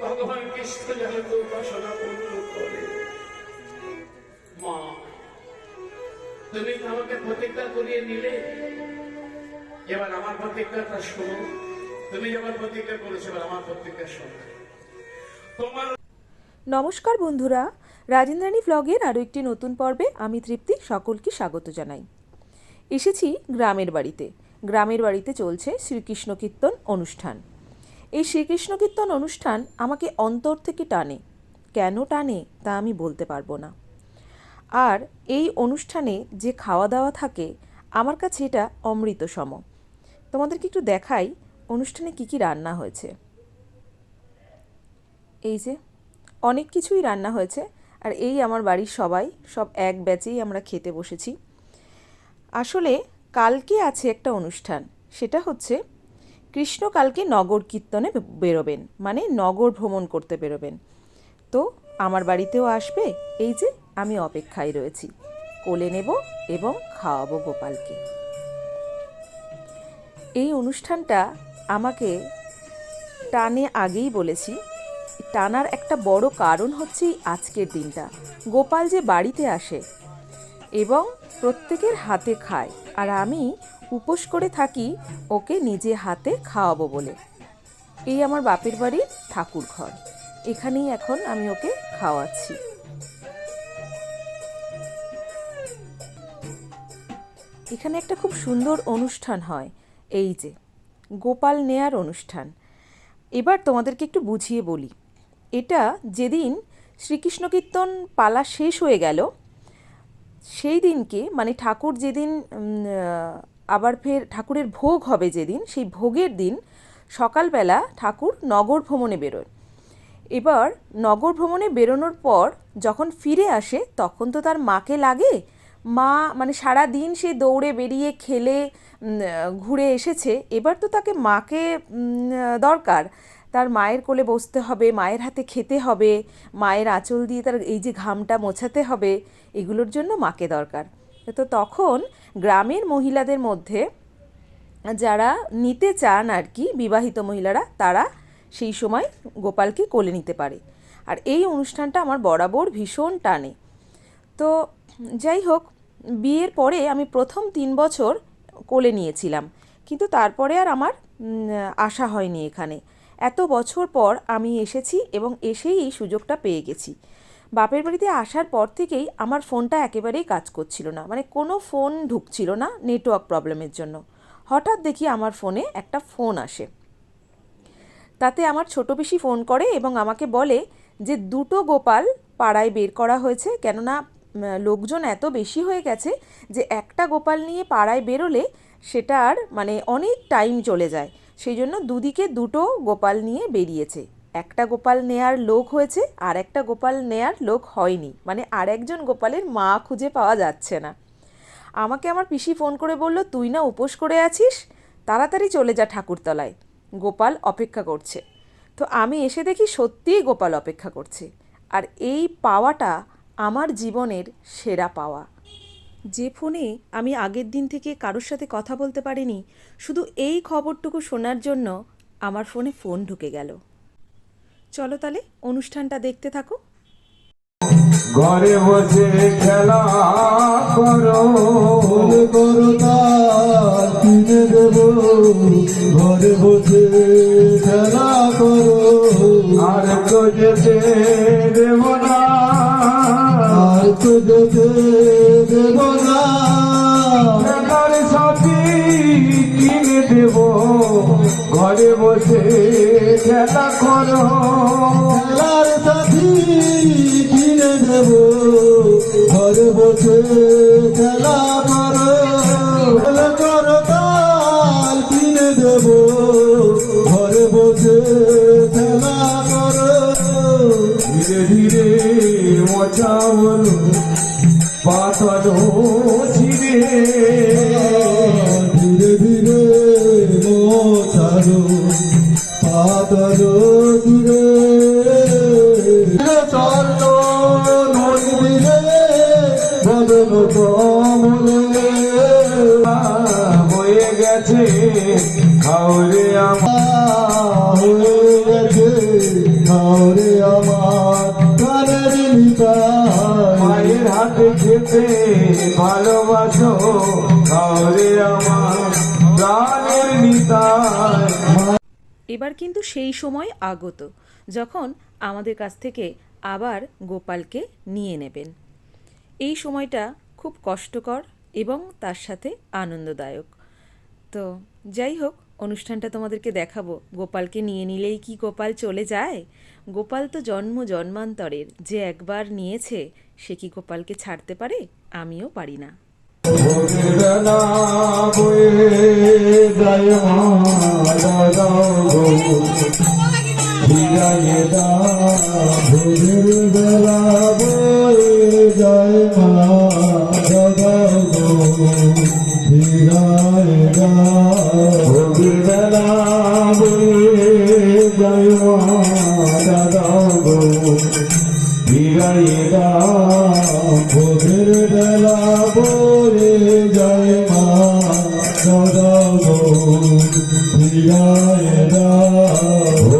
ভগবান কৃষ্ণ যেন উপাসনা পূর্ণ করে। মা, তুমি আমাকে প্রতিজ্ঞা করিয়ে নিলে। এবার আমার প্রতিজ্ঞাটা শোনো। তুমি যখন প্রতিজ্ঞা করেছ, এবার আমার প্রতিজ্ঞা শোনো। তোমার নমস্কার বন্ধুরা, রাজেন্দ্রাণী ভ্লগের আরও একটি নতুন পর্বে আমি তৃপ্তি সকলকে স্বাগত জানাই। এসেছি গ্রামের বাড়িতে। গ্রামের বাড়িতে চলছে শ্রীকৃষ্ণ কীর্তন অনুষ্ঠান। এই শ্রীকৃষ্ণ কীর্তন অনুষ্ঠান আমাকে অন্তর থেকে টানে। কেন টানে তা আমি বলতে পারব না। আর এই অনুষ্ঠানে যে খাওয়া দাওয়া থাকে, আমার কাছে এটা অমৃত সম তোমাদেরকে একটু দেখাই অনুষ্ঠানে কি কি রান্না হয়েছে। এই যে, অনেক কিছুই রান্না হয়েছে। আর এই আমার বাড়ির সবাই, সব এক ব্যাচেই আমরা খেতে বসেছি। আসলে কালকে আছে একটা অনুষ্ঠান, সেটা হচ্ছে কৃষ্ণ কালকে নগর কীর্তনে বেরোবেন মানে নগর ভ্রমণ করতে বেরোবেন। তো আমার বাড়িতেও আসবে, এই যে আমি অপেক্ষায় রয়েছি। কোলে নেব এবং খাওয়াবো গোপালকে। এই অনুষ্ঠানটা আমাকে টানে আগেই বলেছি, টানার একটা বড় কারণ হচ্ছে আজকের দিনটা। গোপাল যে বাড়িতে আসে এবং প্রত্যেকের হাতে খায়, আর আমি উপোস করে থাকি, ওকে নিজে হাতে খাওয়াবো বলে। এই আমার বাপের বাড়ির ঠাকুর ঘর এখানেই এখন আমি ওকে খাওয়াচ্ছি। এখানে একটা খুব সুন্দর অনুষ্ঠান হয়। এই যে, গোপাল নেয়ার অনুষ্ঠান। এবার তোমাদেরকে একটু বুঝিয়ে বলি। এটা যেদিন শ্রীকৃষ্ণ কীর্তন পালা শেষ হয়ে গেল, সেই দিনকে মানে ঠাকুর যেদিন আবার ফের ঠাকুরের ভোগ হবে যেদিন, সেই ভোগের দিন সকালবেলা ঠাকুর নগর ভ্রমণে বেরোয়। এবার নগর ভ্রমণে বেরোনোর পর যখন ফিরে আসে, তখন তো তার মাকে লাগে। মা মানে সারা দিন সে দৌড়ে বেরিয়ে খেলে ঘুরে এসেছে। এবার তো তাকে মাকে দরকার। তার মায়ের কোলে বসতে হবে, মায়ের হাতে খেতে হবে, মায়ের আঁচল দিয়ে তার এই যে ঘামটা মোছাতে হবে, এগুলোর জন্য মাকে দরকার। তো তখন গ্রামের মহিলাদের মধ্যে যারা নিতে চান আর কি, বিবাহিত মহিলারা, তারা সেই সময় গোপালকে কোলে নিতে পারে। আর এই অনুষ্ঠানটা আমার বরাবর ভীষণ টানে। তো যাই হোক, বিয়ের পরে আমি প্রথম তিন বছর কোলে নিয়েছিলাম। কিন্তু তারপরে আর আমার আসা হয়নি এখানে। এত বছর পর আমি এসেছি এবং এসেই এই সুযোগটা পেয়ে গেছি। বাপের বাড়িতে আসার পর থেকেই আমার ফোনটা একেবারেই কাজ করছিল না। মানে কোনো ফোন ঢুকছিল না নেটওয়ার্ক প্রবলেমের জন্য। হঠাৎ দেখি আমার ফোনে একটা ফোন আসে। তাতে আমার ছোট পিসি ফোন করে এবং আমাকে বলে যে, দুটো গোপাল পাড়ায় বের করা হয়েছে। কেননা লোকজন এত বেশি হয়ে গেছে যে, একটা গোপাল নিয়ে পাড়ায় বেরোলে সেটা আর মানে অনেক টাইম চলে যায়। সেই জন্য দুদিকে দুটো গোপাল নিয়ে বেরিয়েছে। একটা গোপাল নেয়ার লোক হয়েছে আর একটা গোপাল নেয়ার লোক হয়নি। মানে আর একজন গোপালের মা খুঁজে পাওয়া যাচ্ছে না। আমাকে আমার পিসি ফোন করে বলল, তুই না উপোস করে আছিস? তাড়াতাড়ি চলে যা ঠাকুরতলায়। গোপাল অপেক্ষা করছে। তো আমি এসে দেখি সত্যিই গোপাল অপেক্ষা করছে। আর এই পাওয়াটা আমার জীবনের সেরা পাওয়া। যে ফোনে আমি আগের দিন থেকে কারোর সাথে কথা বলতে পারিনি, শুধু এই খবরটুকু শোনার জন্য আমার ফোনে ফোন ঢুকে গেল। চলো তাহলে অনুষ্ঠানটা দেখতে থাকো। ঘরে বসে খেলা করো। করো কিনে দেব। ঘরে বসে খেলা করো। আর তো যেতে দেব না। আর তো যেতে দেব না। সাথী কিনে দেব। ঘরে বসে মোছারো পাতর দূরে কমলে হয়ে গেছে খাওরে আমার গেছে খাওরে আমার প্রাণের মায়ের হাতে খেতে ভালোবাসো। এবার কিন্তু সেই সময় আগত, যখন আমাদের কাছ থেকে আবার গোপালকে নিয়ে নেবেন। এই সময়টা খুব কষ্টকর এবং তার সাথে আনন্দদায়ক। তো যাই হোক, অনুষ্ঠানটা তোমাদেরকে দেখাবো। গোপালকে নিয়ে নিলেই কি গোপাল চলে যায়? গোপাল তো জন্ম জন্মান্তরের, যে একবার নিয়েছে, সে কি গোপালকে ছাড়তে পারে? আমিও পারি না। ভোগেরনা বয়ে যায় ফিরাইয়ে দা ভোগের বেলা বয়ে যায় মা দাদা গো। ফিরাইয়ে দা ভোগের বেলা বয়ে যায় মা দাদা গো। ফিরাইয়ে দা বেলা বলে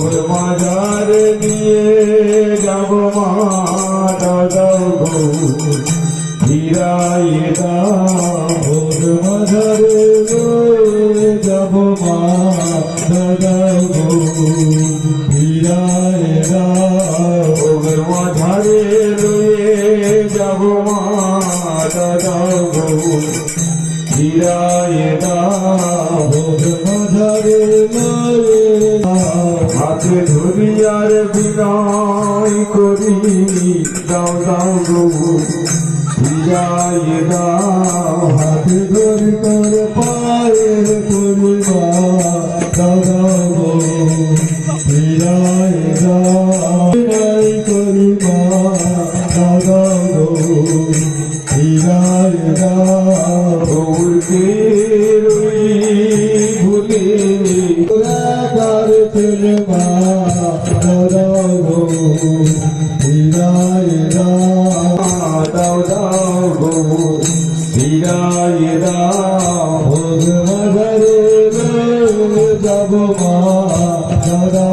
ভোগ মাজার নিয়ে যাব মা দাদা গো ফিরাইয়ে দা ভোগ মাজারে লয়ে যাব মা দাদা গো ফিরাইয়ে দা যাব মা দাদা গো ফিরাইয়ে দা ভোগ মাঝারে লয়ে হাতে ধরিয়ার বিনয় করি দাও দাও গো। বিজায় দাও হাতে ধরি তোর পায়ে পরিবা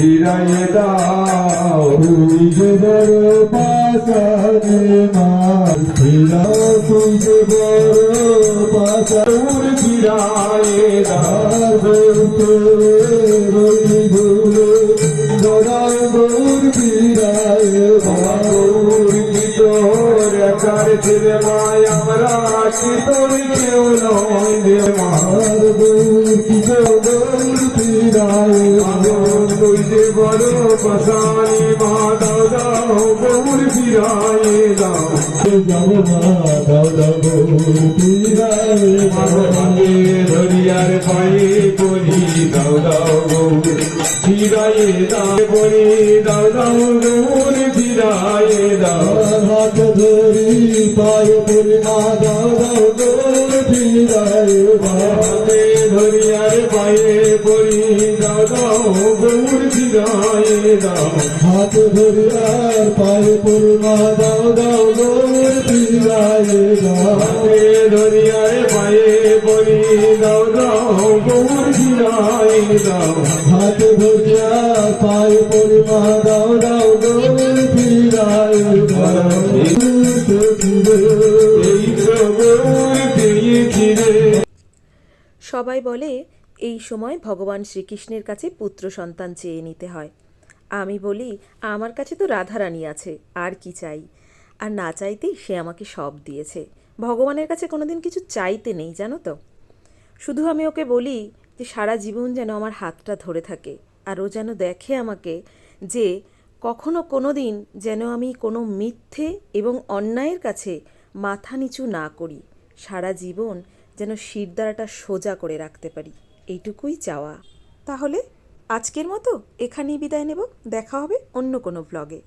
ফিরাইয়ে দাও তুই যে বড় পাশানে ফিরাও তুই যে বড় ফিরাইয়ে দাও। বড় পশানি মা দাও গৌর ফিরাইয়ে দাও যাব মা দাও গৌর ফিরাইয়ে মাগে ধরিয়ার পায়ে করি দাও দাও গৌর। ফিরাইয়ে দাও করি দাও দাও গৌর গৌর দাও। হাত ধরিয়ার পায়ে করি মা দাও দাও গৌর ফিরাইয়ে দাও। ধরিয়ার পায়ে করি দাও দাও গৌর ফিরাইয়ে দাও। হাত ধরিয়ার পায়ে করি দাও দাও গৌর ফিরাইয়ে দাও। এই সবাই বলে এই সময় ভগবান শ্রীকৃষ্ণের কাছে পুত্র সন্তান চেয়ে নিতে হয়। আমি বলি, আমার কাছে তো রাধারানী আছে, আর কি চাই? আর না চাইতেই সে আমাকে সব দিয়েছে। ভগবানের কাছে কোনোদিন কিছু চাইতে নেই, জানো তো? শুধু আমি ওকে বলি যে, সারা জীবন যেন আমার হাতটা ধরে থাকে, আর ও যেন দেখে আমাকে যে, কখনো কোনো দিন যেন আমি কোনো মিথ্যে এবং অন্যায়ের কাছে মাথা নিচু না করি। সারা জীবন যেন শিরদাঁড়াটা সোজা করে রাখতে পারি। এইটুকুই চাওয়া। তাহলে আজকের মতো এখানেই বিদায় নেব। দেখা হবে অন্য কোনো ব্লগে